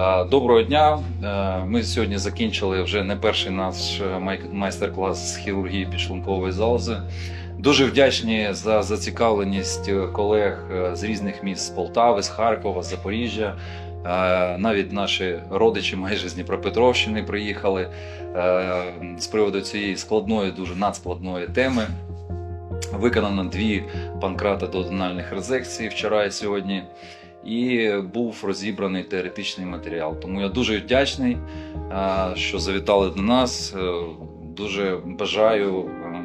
Е, Доброго дня. Е, Ми сьогодні закінчили вже не перший наш е, май- майстер-клас з хірургії підшлункової залози. Дуже вдячні за зацікавленість колег з різних міст з Полтави, з Харкова, з Запоріжжя. Навіть наші родичі майже з Дніпропетровщини приїхали з приводу цієї складної, дуже надскладної теми. Виконано дві панкратодональних резекції вчора і сьогодні, і був розібраний теоретичний матеріал. Тому я дуже вдячний, що завітали до нас. Е, Дуже бажаю е,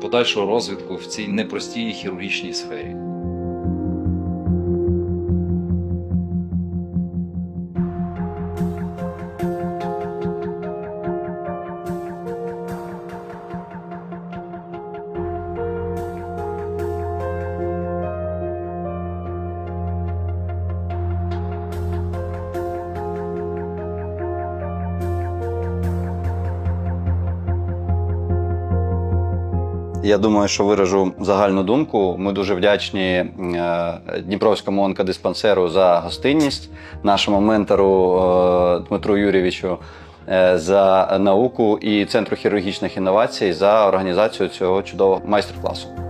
подальшого розвитку в цій непростій хірургічній сфері. Я думаю, що виражу загальну думку. Ми дуже вдячні е, Дніпровському онкодиспансеру за гостинність, нашому ментору е, Дмитру Юрійовичу е, за науку і Центру хірургічних інновацій за організацію цього чудового майстер-класу.